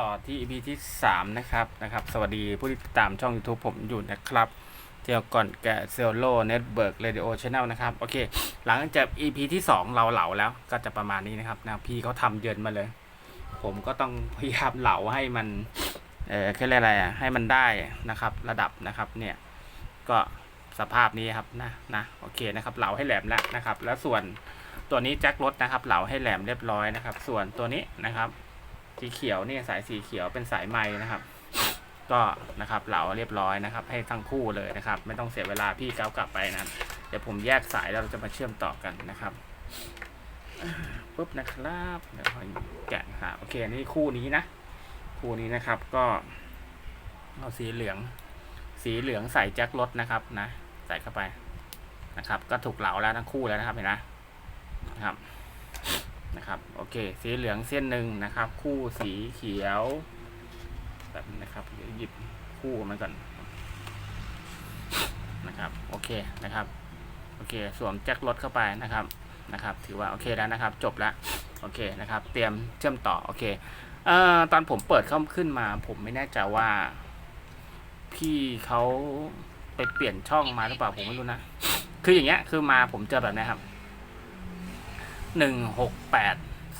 ต่อที่ EP ที่ 3 นะครับนะครับ สวัสดีผู้ที่ติดตามช่อง YouTube ผมอยู่นะครับเที่ยวก่อนแกเซลโลเน็ตเบิร์กเรดิโอชแนลนะครับ โอเค หลังจาก EP ที่ 2 เราเหลาแล้วก็จะประมาณนี้นะครับนะพี่เขาทำเยินมาเลย ผมก็ต้องพยายามเหลาให้มัน เออคืออะไรอะ ให้มันได้นะครับ ระดับนะครับเนี่ย ก็สภาพนี้ครับนะนะโอเคนะครับ เหลาให้แหลมแล้วนะครับ แล้วส่วนตัวนี้แจ็ครถนะครับ เหลาให้แหลมเรียบร้อยนะครับ ส่วนตัวนี้นะครับ สีเขียวเนี่ยสายสีเขียวเป็นสายไม้นะครับ ก็นะครับเหลาเรียบร้อยนะครับ ให้ทั้งคู่เลยนะครับ ไม่ต้องเสียเวลาพี่เขากลับไปนะเดี๋ยวผมแยกสายแล้วเราจะมาเชื่อมต่อกันนะครับปุ๊บนะครับเดี๋ยวขอแกะครับโอเคอันนี่คู่นี้นะคู่นี้นะครับก็เอาสีเหลือง สีเหลืองใส่แจ็ครถนะครับนะ ใส่เข้าไปนะครับ ก็ถูกเหลาแล้วทั้งคู่แล้วนะครับเห็นไหมนะครับ นะครับโอเค สีเหลืองเส้นหนึ่งนะครับ คู่สีเขียวแบบนะครับเดี๋ยวหยิบคู่มันก่อนนะครับโอเคนะครับโอเคสวมแจ็ครถเข้าไปนะครับนะครับ ถือว่าโอเคแล้วนะครับ จบแล้วโอเคนะครับ เตรียมเชื่อมต่อโอเคเอ่อตอนผมเปิดเข้าขึ้นมา ผมไม่แน่ใจว่า พี่เขาไปเปลี่ยนช่องมาหรือเปล่าผมไม่รู้นะ คืออย่างเงี้ยคือมาผมเจอแบบนี้ครับ หนึ่งหกแปด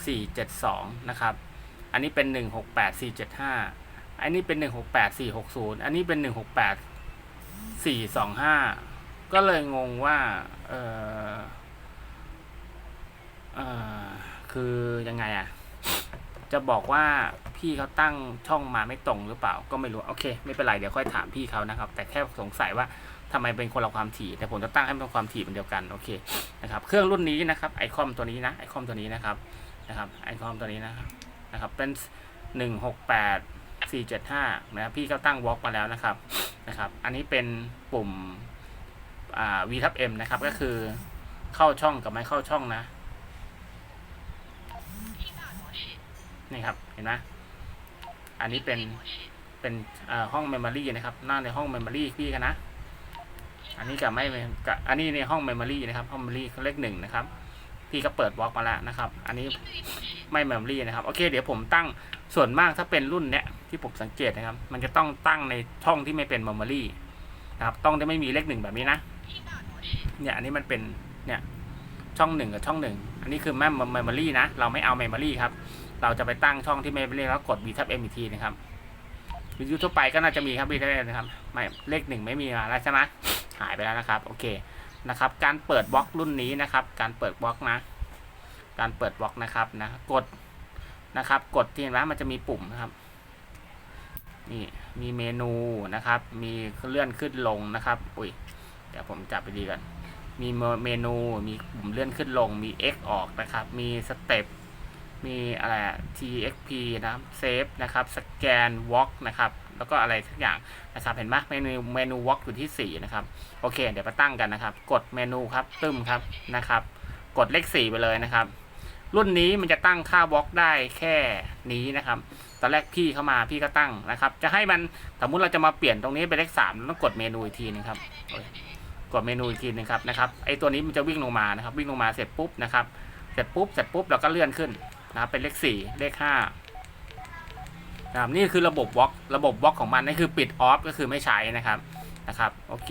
สี่เจ็ดสองนะครับ อันนี้เป็นหนึ่งหกแปดสี่เจ็ดห้าอันนี้เป็นหนึ่งหกแปดสี่หกศูนย์อันนี้เป็นหนึ่งหกแปดสี่สองห้าก็เลยงงว่า เออเออคือยังไงอะจะบอกว่าพี่เขาตั้งช่องมาไม่ตรงหรือเปล่า ก็ไม่รู้ โอเค ไม่เป็นไร เดี๋ยวค่อยถามพี่เขานะครับ แต่แค่สงสัยว่า ทำไมเป็นคนละความถี่แต่ผมจะตั้งให้เป็นความถี่เป็นเดียวกันโอเคนะครับเครื่องรุ่นนี้นะครับไอคอมตัวนี้นะไอคอมตัวนี้นะครับนะครับไอคอมตัวนี้นะครับนะครับเป็นหนึ่งหกแปดสี่เจ็ดห้านะครับพี่ก็ตั้งวอล์กมาแล้วนะครับนะครับอันนี้เป็นปุ่มอ่า V ทับ M นะครับก็คือเข้าช่องกับไม่เข้าช่องนะนี่ครับเห็นไหมอันนี้เป็นเป็นอ่าห้องเมมโมรีนะครับ หน้าในห้องเมมโมรีพี่กันนะ อันนี้กับไม่กับอันนี้ในห้องเมมโมรีนะครับห้องเมมโมรีเลขหนึ่งนะครับพี่ก็เปิดบล็อกมาแล้วนะครับ อันนี้ไม่เมมโมรีนะครับ โอเค เดี๋ยวผมตั้งส่วนมากถ้าเป็นรุ่นเนี้ยที่ผมสังเกตนะครับ มันจะต้องตั้งในช่องที่ไม่เป็นเมมโมรีนะครับ ต้องได้ไม่มีเลขหนึ่งแบบนี้นะ เนี่ย อันนี้มันเป็นเนี่ยช่องหนึ่งกับช่องหนึ่งอันนี้คือแม่เมมโมรีนะ เราไม่เอาเมมโมรีครับ เราจะไปตั้งช่องที่ไม่เป็นเลขแล้วกด B ทับ M อีกทีนะครับวิทยุทั่วไปก็น่าจะมีครับ B ทับ M นะครับ ไม่ เลขหนึ่งไม่มีมาแล้วใช่ไหม หายไปแล้วนะครับ โอเคนะครับ การเปิดบล็อกรุ่นนี้นะครับ การเปิดบล็อกนะ การเปิดบล็อกนะครับนะกดนะครับ กดที่เห็นไหมมันจะมีปุ่มนะครับนี่มีเมนูนะครับ มีเลื่อนขึ้นลงนะครับ อุ้ยเดี๋ยวผมจับไปดีกันมีเมนูมีปุ่มเลื่อนขึ้นลงมี X ออกนะครับ มีสเต็ปมีอะไร TXP นะครับเซฟนะครับสแกนวอล์กนะครับ แล้วก็อะไรทุกอย่างนะครับเห็นไหมเมนูเมนูวอล์กอยู่ที่ 4 นะครับ โอเค เดี๋ยวมาตั้งกันนะครับ กดเมนูครับตึ้มครับนะครับ กดเลข 4 ไปเลยนะครับ รุ่นนี้มันจะตั้งค่าวอล์กได้แค่นี้นะครับตอนแรกพี่เข้ามาพี่ก็ตั้งนะครับ จะให้มันสมมติเราจะมาเปลี่ยนตรงนี้เป็นเลข3ต้องกดเมนูอีกทีนึงครับกดเมนูอีกทีนึงครับนะครับไอตัวนี้มันจะวิ่งลงมานะครับ วิ่งลงมาเสร็จปุ๊บนะครับ เสร็จปุ๊บเสร็จปุ๊บเราก็เลื่อนขึ้นนะครับเป็นเลข4เลข5 นะครับนี่คือระบบวอล์กระบบบล็อกของมันนี่คือปิดออฟก็คือไม่ใช้นะครับนะครับโอเค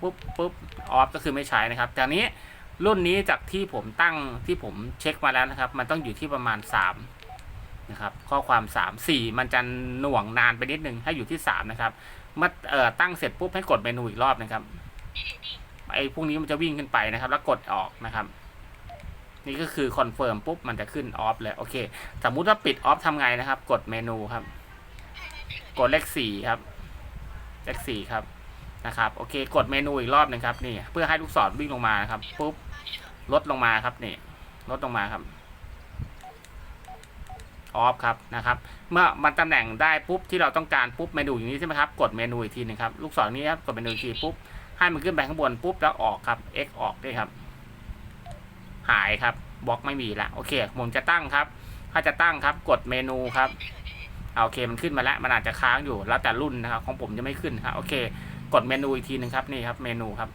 ปุ๊บปุ๊บออฟก็คือไม่ใช้นะครับจากนี้รุ่นนี้จากที่ผมตั้งที่ผมเช็คมาแล้วนะครับ มันต้องอยู่ที่ประมาณ 3 นะครับ ข้อความ 3 4 มันจะหน่วงนานไปนิดนึงให้อยู่ที่ 3 นะครับเมื่อเอ่อตั้งเสร็จปุ๊บให้กดเมนูอีกรอบนะครับไอ้พวกนี้มันจะวิ่งขึ้นไปนะครับ แล้วกดออกนะครับ นี่ก็คือคอนเฟิร์มปุ๊บมันจะขึ้นออฟเลยโอเค สมมุติว่าปิดออฟทำไงนะครับ กดเมนูครับ กดเลขสี่ครับ เลขสี่ครับนะครับ โอเค กดเมนูอีกรอบหนึ่งครับนี่ เพื่อให้ลูกศรวิ่งลงมานะครับปุ๊บลดลงมาครับนี่ลดลงมาครับออฟครับนะครับเมื่อมันตำแหน่งได้ปุ๊บที่เราต้องการปุ๊บเมนูอย่างนี้ใช่ไหมครับ กดเมนูอีกทีหนึงครับลูกศรนี้ครับกดเมนูอีกทีปุ๊บให้มันขึ้นไปข้างบนปุ๊บแล้วออกครับ X ออกด้วยครับ หายครับบล็อกไม่มีละโอเค ผมจะตั้งครับ ถ้าจะตั้งครับกดเมนูครับโอเคมันขึ้นมาแล้วมันอาจจะค้างอยู่แล้วแต่รุ่นนะครับ ของผมจะไม่ขึ้นครับโอเค กดเมนูอีกทีหนึ่งครับนี่ครับ เมนูครับ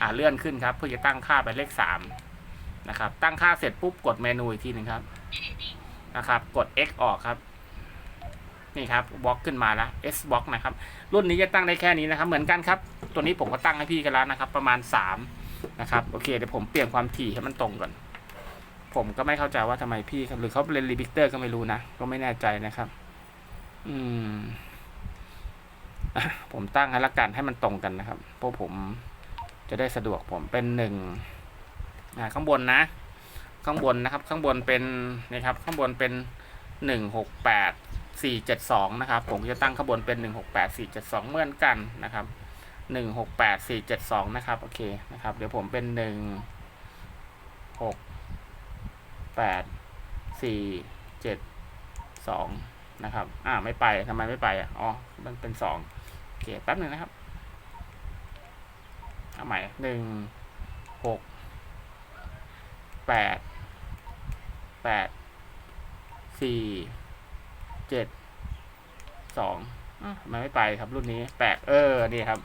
อ่าเลื่อนขึ้นครับเพื่อจะตั้งค่าเป็นเลขสามนะครับ ตั้งค่าเสร็จปุ๊บกดเมนูอีกทีหนึ่งครับนะครับ กด X ออกครับนี่ครับบล็อกขึ้นมาแล้ว S บล็อกนะครับ รุ่นนี้จะตั้งได้แค่นี้นะครับ เหมือนกันครับ ตัวนี้ผมก็ตั้งให้พี่กันแล้วนะครับ ประมาณ 3 นะครับโอเคเดี๋ยวผมเปลี่ยนความถี่ให้มันตรงก่อน ผมก็ไม่เข้าใจว่าทำไมพี่ครับหรือเขาเล่นรีบิกเตอร์ก็ไม่รู้นะ ก็ไม่แน่ใจนะครับ อืมผมตั้งให้ละกันให้มันตรงกันนะครับเพราะผมจะได้สะดวกผมเป็นหนึ่งข้างบนนะ ข้างบนนะครับ ข้างบนเป็นนะครับ ข้างบนเป็นหนึ่งหกแปดสี่เจ็ดสองนะครับ ผมจะตั้งข้างบนเป็นหนึ่งหกแปดสี่เจ็ดสองเหมือนกันนะครับ หนึ่งหกแปดสี่เจ็ดสองนะครับ โอเคนะครับ เดี๋ยวผมเป็นหนึ่งหกแปดสี่เจ็ดสองนะครับ อ่าไม่ไปทำไมไม่ไปอะอ๋อ มันเป็นสองโอเคแป๊บหนึ่งนะครับเอาใหม่หนึ่งหกแปดแปดสี่เจ็ดสองอะทำไมไม่ไปครับรุ่นนี้แปลกเออ นี่ครับ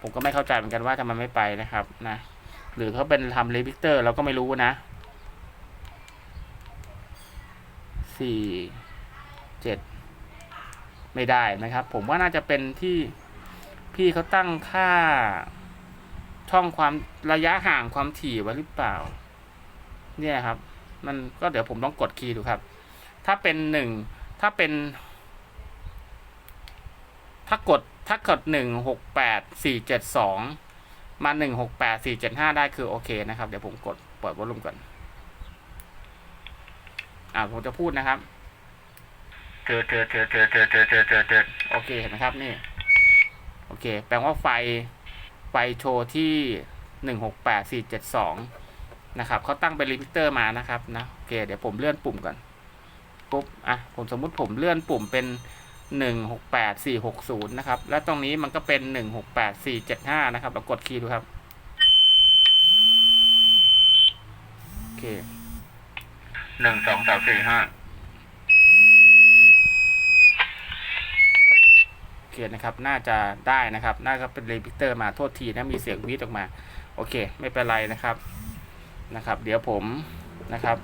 ผมก็ไม่เข้าใจเหมือนกันว่าทำไมไม่ไปนะครับนะ หรือเขาเป็นทำเลพิกเตอร์เราก็ไม่รู้นะสี่เจ็ดไม่ได้นะครับ ผมว่าน่าจะเป็นที่พี่เขาตั้งค่าช่องความระยะห่างความถี่ไว้หรือเปล่า เนี่ยครับ มันก็เดี๋ยวผมต้องกดคีย์ดูครับ ถ้าเป็นหนึ่งถ้าเป็น ถ้ากดถ้ากดหนึ่งหกแปดสี่เจ็ดสองมาหนึ่งหกแปดสี่เจ็ดห้าได้คือโอเคนะครับ เดี๋ยวผมกดเปิดวอลลุ่มก่อน อ่าผมจะพูดนะครับเจอเจอเจอเจอเจอเจอเจอเจอเจอโอเคเห็นไหมครับนี่ โอเค แปลว่าไฟไฟโชว์ที่หนึ่งหกแปดสี่เจ็ดสองนะครับเขาตั้งเป็นรีพิเตอร์มานะครับนะโอเค เดี๋ยวผมเลื่อนปุ่มก่อนปุ๊บอะผมสมมุติผมเลื่อนปุ่มเป็น หนึ่งหกแปดสี่หกศูนย์นะครับ แล้วตรงนี้มันก็เป็นหนึ่งหกแปดสี่เจ็ดห้านะครับ เรากดคีย์ดูครับ โอเคหนึ่งสองสามสี่ห้าโอเคนะครับ น่าจะได้นะครับ น่าจะเป็นรีพิเตอร์มาโทษทีนะ มีเสียงวีดออกมา โอเค ไม่เป็นไรนะครับ นะครับ เดี๋ยวผมนะครับ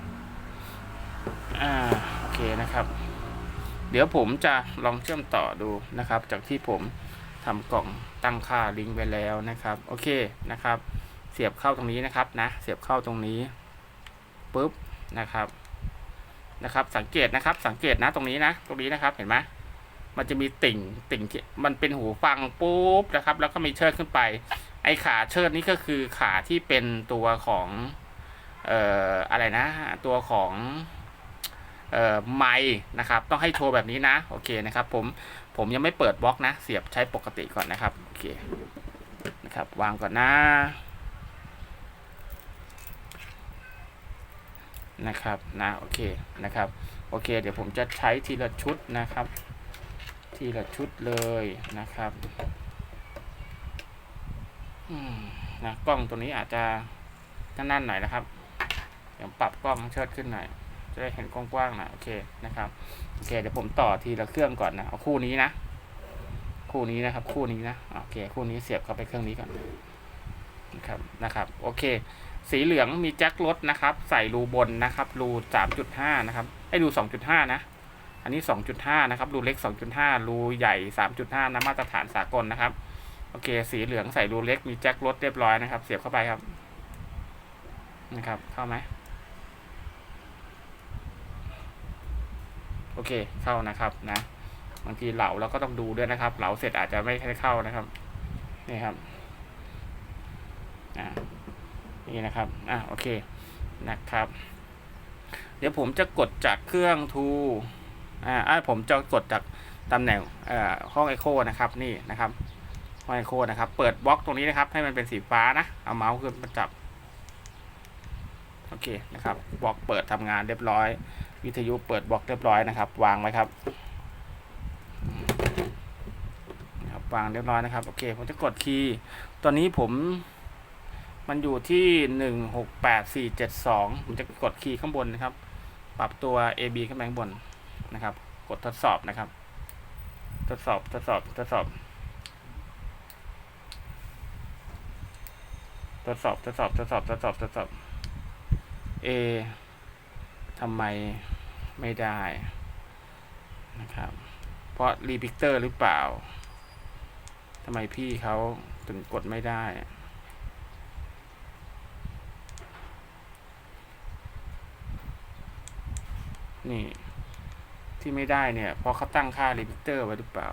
อ่า โอเคนะครับ เดี๋ยวผมจะลองเชื่อมต่อดูนะครับ จากที่ผมทำกล่องตั้งค่าลิงก์ไว้แล้วนะครับ โอเคนะครับ เสียบเข้าตรงนี้นะครับนะ เสียบเข้าตรงนี้ปุ๊บนะครับนะครับ สังเกตนะครับ สังเกตนะตรงนี้นะ ตรงนี้นะครับเห็นไหมมันจะมีติ่งติ่งที่มันเป็นหูฟังปุ๊บนะครับ แล้วก็มีเชิดขึ้นไป ไอ้ขาเชิดนี้ก็คือขาที่เป็นตัวของ เอ่ออะไรนะ ตัวของ เอ่อไมค์นะครับ ต้องให้โชว์แบบนี้นะ โอเคนะครับ ผม ผมยังไม่เปิดบล็อกนะ เสียบใช้ปกติก่อนนะครับ โอเค นะครับ วางก่อนนะนะครับนะโอเคนะครับโอเค เดี๋ยวผมจะใช้ทีละชุดนะครับ ทีละชุดเลยนะครับอืมนะกล้องตัวนี้อาจจะนั่นๆหน่อยนะครับเดี๋ยวปรับกล้องเชิดขึ้นหน่อย จะได้เห็นกว้างๆน่อยโอเคนะครับโอเคเดี๋ยวผมต่อทีละเครื่องก่อนนะเอาคู่นี้นะคู่นี้นะครับ คู่นี้นะโอเคคู่นี้เสียบเข้าไปเครื่องนี้ก่อนนะครับนะครับโอเค สีเหลืองมีแจ็ครถนะครับ ใส่รูบนนะครับรูสามจุดห้านะครับไอ้รูสองจุดห้านะอันนี้สองจุดห้านะครับรูเล็กสองจุดห้ารูใหญ่สามจุดห้านะมาตรฐานสากลนะครับโอเค สีเหลืองใส่รูเล็กมีแจ็ครถเรียบร้อยนะครับ เสียบเข้าไปครับนะครับ เข้าไหม โอเคเข้านะครับนะบางทีเหลาเราก็ต้องดูด้วยนะครับ เหลาเสร็จอาจจะไม่ได้เข้านะครับนี่ครับนี่นะครับอ่าโอเคนะครับ เดี๋ยวผมจะกดจากเครื่องทูอ่าอ่าผมจะกดจากตำแหน่งเอ่อห้องไอโคนะครับนี่นะครับห้องไอโคนะครับเปิดบล็อกตรงนี้นะครับ ให้มันเป็นสีฟ้านะเอาเมาส์ขึ้นมาจับโอเคนะครับบล็อกเปิดทำงานเรียบร้อย วิทยุเปิดบล็อกเรียบร้อยนะครับ วางไว้ครับครับวางเรียบร้อยนะครับโอเคผมจะกดคีย์ตอนนี้ผมมันอยู่ที่หนึ่งหกแปดสี่เจ็ดสองผมจะกดคีย์ข้างบนนะครับ ปรับตัว AB ขึ้นไปข้างบนนะครับ กดทดสอบนะครับ ทดสอบทดสอบทดสอบ ทดสอบทดสอบทดสอบทดสอบทดสอบ A ทำไมไม่ได้นะครับ เพราะรีพิกเตอร์หรือเปล่าทำไมพี่เขาถึงกดไม่ได้นี่ ที่ไม่ได้เนี่ย เพราะเขาตั้งค่ารีพิเตอร์ไว้หรือเปล่า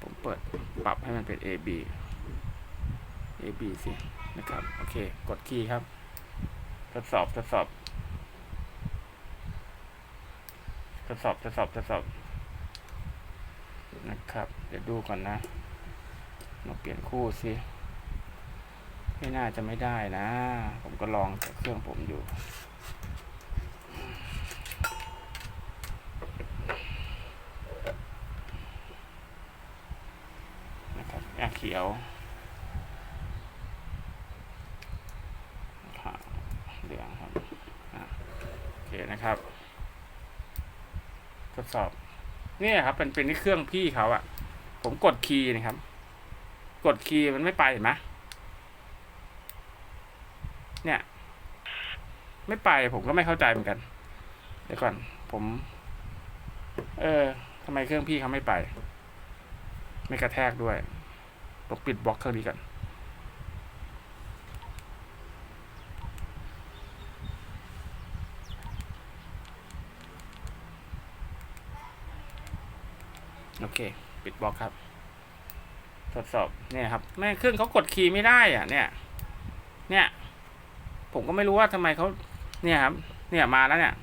ผมเปิดปรับให้มันเป็น AB AB สิ นะครับ โอเค กดคีย์ครับ ทดสอบ ทดสอบ ทดสอบ ทดสอบ ทดสอบ นะครับ เดี๋ยวดูก่อนนะ มาเปลี่ยนคู่สิ ไม่น่าจะไม่ได้นะ ผมก็ลองจากเครื่องผมอยู่นะครับอะเขียวอะ เหลืองครับโอเคนะครับ ทดสอบเนี่ยครับเป็นเป็นที่เครื่องพี่เขาอะผมกดคีย์นะครับ กดคีย์มันไม่ไปเห็นไหมเนี่ย ไม่ไปผมก็ไม่เข้าใจเหมือนกัน เดี๋ยวก่อน ผม เออทำไมเครื่องพี่เขาไม่ไป ไม่กระแทกด้วยผมปิดบล็อกเครื่องนี้ก่อน โอเค ปิดบล็อกครับ ทดสอบเนี่ยครับ แม่เครื่องเขากดคีย์ไม่ได้อะ เนี่ย เนี่ย ผมก็ไม่รู้ว่าทำไมเขาเนี่ยครับ เนี่ยมาแล้วเนี่ย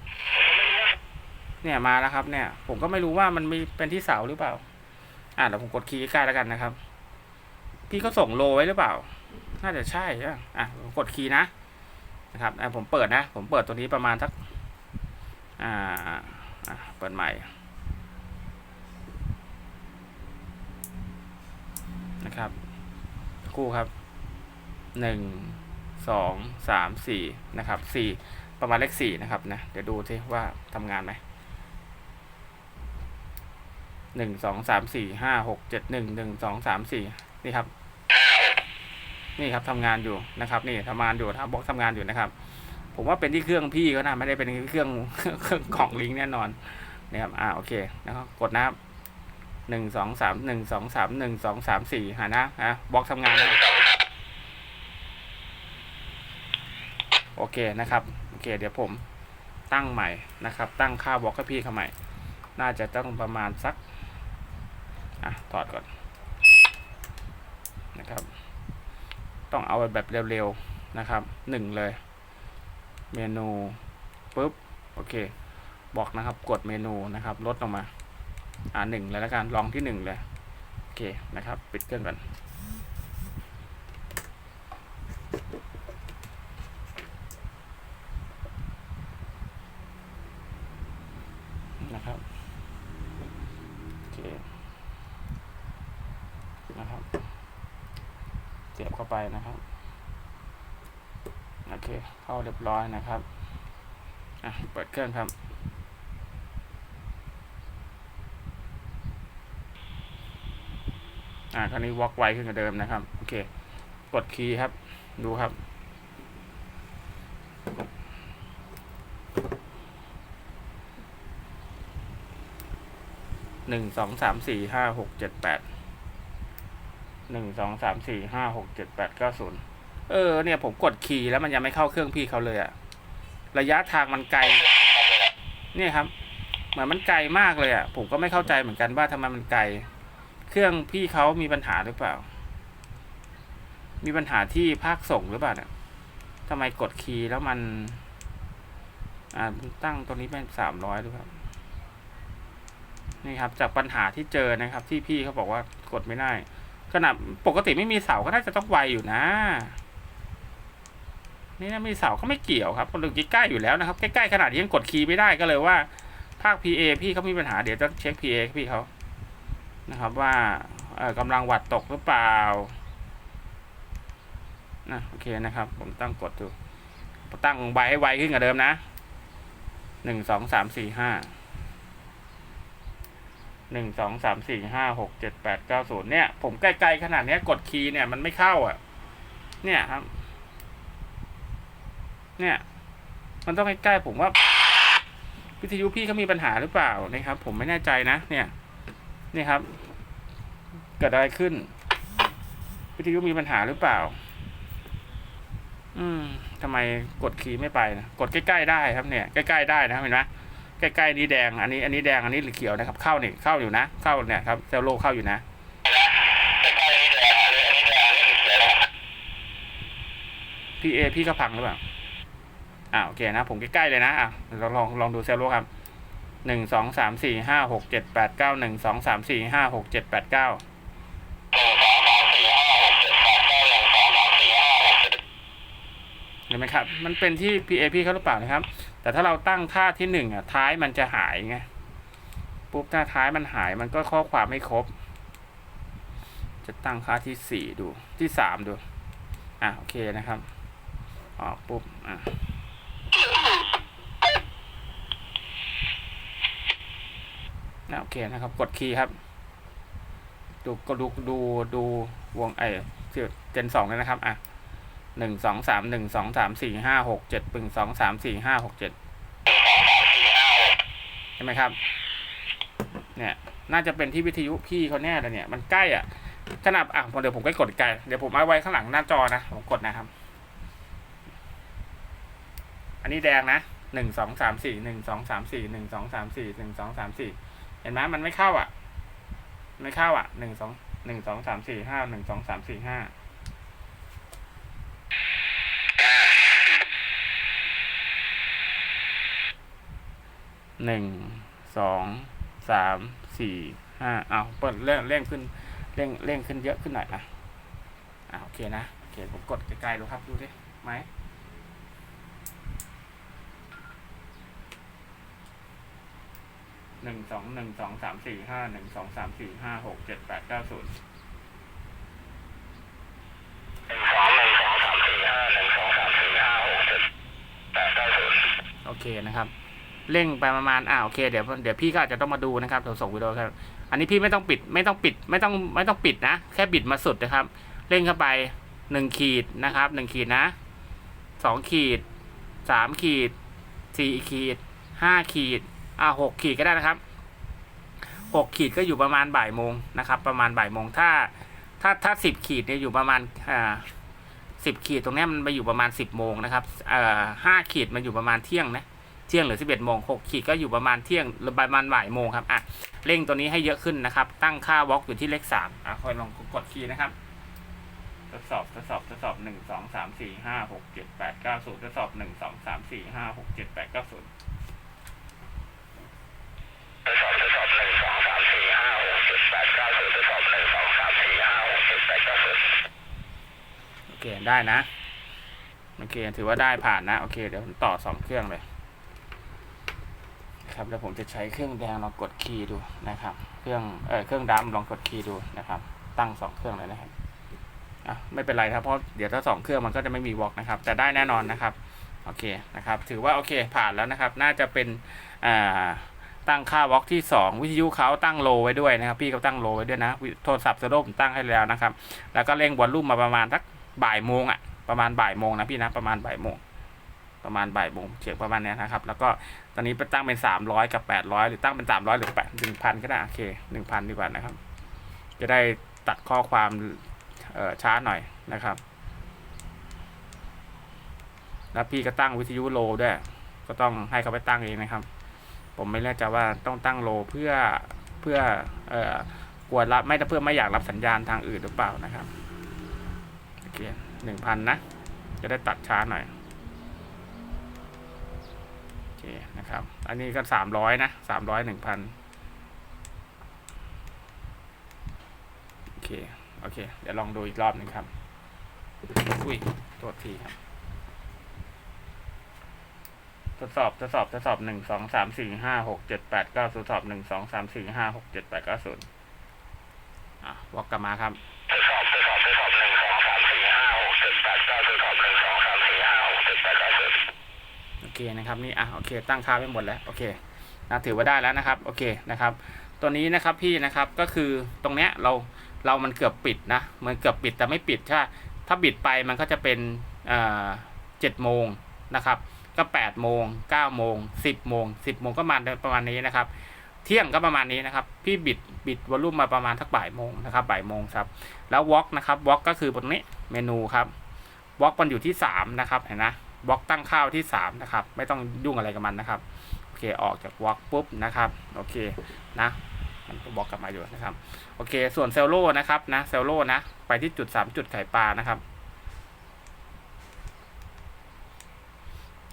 เนี่ยมาแล้วครับ เนี่ย ผมก็ไม่รู้ว่ามันมีเป็นที่เสาหรือเปล่า อ่าเดี๋ยวผมกดคีย์ใกล้แล้วกันนะครับ พี่เขาส่งโลไว้หรือเปล่า น่าจะใช่อะอะผมกดคีย์นะนะครับอะผมเปิดนะ ผมเปิดตัวนี้ประมาณสัก อ่าอะเปิดใหม่ นะ ครับ คู่ครับหนึ่งสองสามสี่นะครับสี่ประมาณเลขสี่นะครับนะเดี๋ยวดูสิว่าทำงานไหมหนึ่งสองสามสี่ห้าหกเจ็ดหนึ่งหนึ่งสองสามสี่นี่ครับ นี่ครับทำงานอยู่นะครับ นี่ทำงานอยู่นะครับบล็อกทำงานอยู่นะครับ ผมว่าเป็นที่เครื่องพี่ก็นะไม่ได้เป็นเครื่องเครื่องของลิงก์แน่นอนนะครับอ่าโอเคนะครับกดนะครับ หนึ่งสองสามหนึ่งสองสามหนึ่งสองสามสี่หานะฮะบล็อกทำงานนะโอเคนะครับ โอเค เดี๋ยวผมตั้งใหม่นะครับ ตั้งค่าบล็อกให้พี่เขาใหม่ น่าจะต้องประมาณสัก อะถอดก่อนนะครับ ต้องเอาแบบเร็วๆนะครับหนึ่งเลย เมนูปุ๊บ โอเค บอกนะครับ กดเมนูนะครับ ลดลงมา อ่าหนึ่งเลยแล้วกันลองที่หนึ่งเลย โอเคนะครับปิดเครื่องก่อนนะครับโอเคนะครับเสียบเข้าไปนะครับโอเคเข้าเรียบร้อยนะครับอะเปิดเครื่องครับ อ่าคราวนี้วอล์กไวขึ้นกว่าเดิมนะครับ โอเค กดคีย์ครับ ดูครับ หนึ่งสองสามสี่ห้าหกเจ็ดแปด หนึ่งสองสามสี่ห้าหกเจ็ดแปดเก้าศูนย์เออเนี่ยผมกดคีย์แล้วมันยังไม่เข้าเครื่องพี่เขาเลยอะระยะทางมันไกล เนี่ยครับ เหมือนมันไกลมากเลยอะผมก็ไม่เข้าใจเหมือนกันว่าทำไมมันไกล เครื่องพี่เขามีปัญหาหรือเปล่า มีปัญหาที่ภาคส่งหรือเปล่าเนี่ยทำไมกดคีย์แล้วมัน อ่าตั้งตัวนี้เป็นสามร้อยหรือเปล่า นี่ครับ จากปัญหาที่เจอนะครับ ที่พี่เขาบอกว่ากดไม่ได้ขนาดปกติไม่มีเสาก็น่าจะต้องไวอยู่นะ นี่นะมีเสาก็ไม่เกี่ยวครับคนดึงใกล้ๆอยู่แล้วนะครับ ใกล้ๆขนาดยังกดคีย์ไม่ได้ก็เลยว่า ภาค PA พี่เขามีปัญหาเดี๋ยวจะเช็ค PA พี่เขา นะครับว่ากำลังวัดตกหรือเปล่านะโอเคนะครับ ผมตั้งกดดูตั้งใบให้ไวขึ้นกว่าเดิมนะหนึ่งสองสามสี่ห้าหนึ่งสองสามสี่ห้าหกเจ็ดแปดเก้าศูนย์เนี่ย ผมใกล้ๆขนาดนี้กดคีย์เนี่ยมันไม่เข้าอะ เนี่ยครับ เนี่ย มันต้องใกล้ๆผมว่า วิทยุพี่เขามีปัญหาหรือเปล่านะครับ ผมไม่แน่ใจนะ เนี่ย นี่ครับ เกิดอะไรขึ้น วิทยุมีปัญหาหรือเปล่า อืมทำไมกดคีย์ไม่ไปนะกดใกล้ๆได้ครับเนี่ย ใกล้ๆได้นะครับเห็นไหมใกล้ๆนี้แดง อันนี้ อันนี้แดง อันนี้เขียวนะครับ เข้านี่เข้าอยู่นะ เข้าเนี่ยครับเซลโลเข้าอยู่นะพี่เอพี่ก็พังหรือเปล่าอ่าโอเคนะ ผมใกล้ๆเลยนะอะเราลองลองดูเซลโลครับ หนึ่งสองสามสี่ห้าหกเจ็ดแปดเก้าหนึ่งสองสามสี่ห้าหกเจ็ดแปดเก้าเห็นไหมครับ มันเป็นที่ PAP เขาหรือเปล่านะครับ แต่ถ้าเราตั้งท่าที่หนึ่งอะ ท้ายมันจะหายไง ปุ๊บถ้าท้ายมันหายมันก็ข้อความไม่ครบ จะตั้งค่าที่สี่ดู ที่สามดู อะโอเคนะครับ ออกปุ๊บ อะ อะโอเคนะครับ กดคีย์ครับ ดูก็ดูดูดูวงไอ้เจนสองเลยนะครับ อะหนึ่งสองสามหนึ่งสองสามสี่ห้าหกเจ็ดปึงสองสามสี่ห้าหกเจ็ดใช่ไหมครับ เนี่ย น่าจะเป็นที่วิทยุพี่เขาแน่เลยเนี่ย มันใกล้อะขนาดอะเดี๋ยวผมก็กดไกลเดี๋ยวผมเอาไว้ข้างหลังหน้าจอนะผมกดนะครับ อันนี้แดงนะหนึ่งสองสามสี่หนึ่งสองสามสี่หนึ่งสองสามสี่หนึ่งสองสามสี่ ห็นไหมมันไม่เข้าอะ ไม่เข้าอะหนึ่งสองหนึ่งสองสามสี่ห้าหนึ่งสองสามสี่ห้าหนึ่งสองสามสี่ห้าเอาเปิดเร่งเร่งขึ้นเร่งเร่งขึ้นเยอะขึ้นหน่อยอะอ่าโอเคนะโอเคผมกดใกล้ๆดูครับดูดิไหม หนึ่งสองหนึ่งสองสามสี่ห้าหนึ่งสองสามสี่ห้าหกเจ็ดแปดเก้าศูนย์โอเคนะครับ เร่งไปประมาณอ่าโอเคเดี๋ยวเดี๋ยวพี่ก็อาจจะต้องมาดูนะครับเดี๋ยวส่งวิดีโอครับ อันนี้พี่ไม่ต้องปิดไม่ต้องปิด ไม่ต้องไม่ต้องปิดนะ แค่บิดมาสุดนะครับ เร่งเข้าไปหนึ่งขีดนะครับหนึ่งขีดนะสองขีดสามขีดสี่ขีดห้าขีด อ่าหกขีดก็ได้นะครับหกขีดก็อยู่ประมาณบ่ายโมงนะครับ ประมาณบ่ายโมงถ้า ถ้าถ้าสิบขีดเนี่ยอยู่ประมาณอ่าสิบขีดตรงนี้มันไปอยู่ประมาณสิบโมงนะครับเอ่อห้าขีดมันอยู่ประมาณเที่ยงนะเที่ยงหรือ11โมง6ขีดก็อยู่ประมาณเที่ยงหรือประมาณบ่ายโมงครับอะเร่งตัวนี้ให้เยอะขึ้นนะครับ ตั้งค่าวอล์กอยู่ที่เลข3อะคอยลองกดคีย์นะครับทดสอบทดสอบทดสอบ1 2 3 4 5 6 7 8 9 0ทดสอบหนึ่งสองสามสี่ห้าหกเจ็ดแปดเก้าศูนย์ โอเคได้นะ โอเค ถือว่าได้ผ่านนะ โอเค เดี๋ยวผมต่อสองเครื่องเลย ครับแล้วผมจะใช้เครื่องแดงลองกดคีย์ดูนะครับ เครื่องเออเครื่องดำลองกดคีย์ดูนะครับ ตั้งสองเครื่องเลยนะครับอะไม่เป็นไรครับเพราะเดี๋ยวถ้าสองเครื่องมันก็จะไม่มีวอล์กนะครับ แต่ได้แน่นอนนะครับ โอเคนะครับ ถือว่าโอเคผ่านแล้วนะครับ น่าจะเป็นอ่า ตั้งค่าวอล์กที่ 2 วิทยุเขาตั้งโลไว้ด้วยนะครับ พี่เขาตั้งโลไว้ด้วยนะ โทรศัพท์โซโลผมตั้งให้แล้วนะครับ แล้วก็เร่งวอลลุ่มมาประมาณสักบ่ายโมงอะ ประมาณบ่ายโมงนะพี่นะ ประมาณบ่ายโมง ประมาณบ่ายโมงเฉียงประมาณเนี้ยนะครับ แล้วก็ตอนนี้ไปตั้งเป็นสามร้อยกับแปดร้อยหรือตั้งเป็นสามร้อยหรือแปดหนึ่งพันก็ได้ โอเคหนึ่งพันดีกว่านะครับ จะได้ตัดข้อความเออช้าหน่อยนะครับแล้วพี่ก็ตั้งวิทยุโลด้วย ก็ต้องให้เขาไปตั้งเองนะครับ ผมไม่แน่ใจว่าต้องตั้งโลเพื่อเพื่อเอ่อกลัวรับไม่เพื่อไม่อยากรับสัญญาณทางอื่นหรือเปล่านะครับโอเคหนึ่งพันนะ จะได้ตัดช้าหน่อยโอเคนะครับ อันนี้ก็สามร้อยนะสามร้อยหนึ่งพันโอเคโอเค เดี๋ยวลองดูอีกรอบหนึ่งครับ อุ้ย โทษทีครับ ทดสอบทดสอบทดสอบหนึ่งสองสามสี่ห้าหกเจ็ดแปดเก้าทดสอบหนึ่งสองสามสี่ห้าหกเจ็ดแปดเก้าศูนย์อะวอกกลับมาครับโอเคนะครับนี่อะโอเค ตั้งค่าไว้หมดแล้วโอเคนะถือว่าได้แล้วนะครับ โอเคนะครับ ตัวนี้นะครับพี่นะครับก็คือตรงเนี้ยเราเรามันเกือบปิดนะมันเกือบปิดแต่ไม่ปิดถ้าถ้าบิดไปมันก็จะเป็นอ่อเจ็ดโมงนะครับ ก็แปดโมงเก้าโมงสิบโมงสิบโมงก็มาประมาณนี้นะครับ เที่ยงก็ประมาณนี้นะครับ พี่บิดบิดวอลลุ่มมาประมาณทักบ่ายโมงนะครับบ่ายโมงครับแล้ววอล์กนะครับวอล์กก็คือบนนี้เมนูครับวอล์กมันอยู่ที่สามนะครับเห็นนะวอล์กตั้งค่าวที่สามนะครับ ไม่ต้องยุ่งอะไรกับมันนะครับโอเคออกจากวอล์กปุ๊บนะครับโอเคนะมันก็บอกกลับมาอยู่นะครับ โอเค ส่วนเซลโล่นะครับนะเซลโล่นะ ไปที่จุดสามจุดไข่ปลานะครับ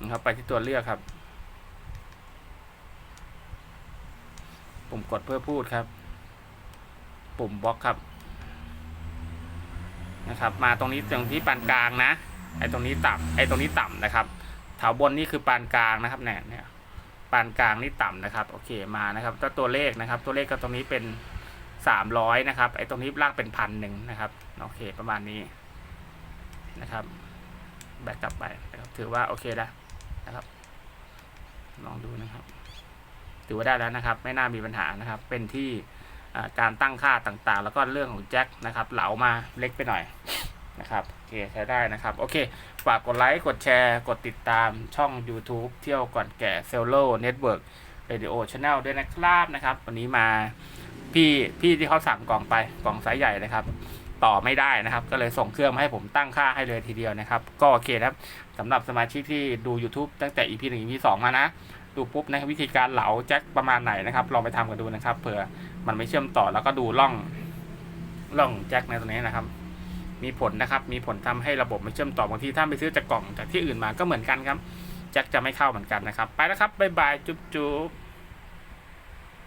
นะครับ ไปที่ตัวเลือกครับ ปุ่มกดเพื่อพูดครับ ปุ่มบล็อกครับ นะครับ มาตรงนี้ตรงที่ปานกลางนะ ไอ้ตรงนี้ต่ำไอ้ตรงนี้ต่ำนะครับแถวบนนี่คือปานกลางนะครับเนี่ยเนี่ยปานกลางนี่ต่ำนะครับ โอเคมานะครับถ้าตัวเลขนะครับ ตัวเลขก็ตรงนี้เป็นสามร้อยนะครับ ไอ้ตรงนี้ลากเป็นพันหนึ่งนะครับ โอเคประมาณนี้นะครับ แบกกลับไปนะครับ ถือว่าโอเคแล้ว นะครับ ลองดูนะครับถือว่าได้แล้วนะครับ ไม่น่ามีปัญหานะครับ เป็นที่การตั้งค่าต่างๆ แล้วก็เรื่องของแจ็คนะครับ เหลามาเล็กไปหน่อยนะครับโอเคใช้ได้นะครับ โอเค ฝากกดไลค์ กดแชร์ กดติดตามช่อง YouTube เที่ยวก่อนแก่เซลโลเน็ตเวิร์กเรดิโอช n แนลด้วยนะครับนะครับ วันนี้มาพี่พี่ที่เขาสั่งกล่องไปกล่องไซส์ใหญ่นะครับ ต่อไม่ได้นะครับ ก็เลยส่งเครื่องมาให้ผมตั้งค่าให้เลยทีเดียวนะครับ ก็โอเคนะครับ สำหรับสมาชิกที่ดู YouTube ตั้งแต่ EP 1 EP 2 มานะ ดูปุ๊บนะวิธีการเหลาแจ็คประมาณไหนนะครับ ลองไปทำกันดูนะครับเผื่อมันไม่เชื่อมต่อแล้วก็ดูล่องล่องแจ็คในตรงนี้นะครับ มีผลนะครับ มีผลทำให้ระบบไม่เชื่อมต่อบางทีถ้าไปซื้อจากกล่องจากที่อื่นมาก็เหมือนกันครับแจ็คจะไม่เข้าเหมือนกันนะครับ ไปแล้วครับบ๊ายบายจุ๊บจุ๊บ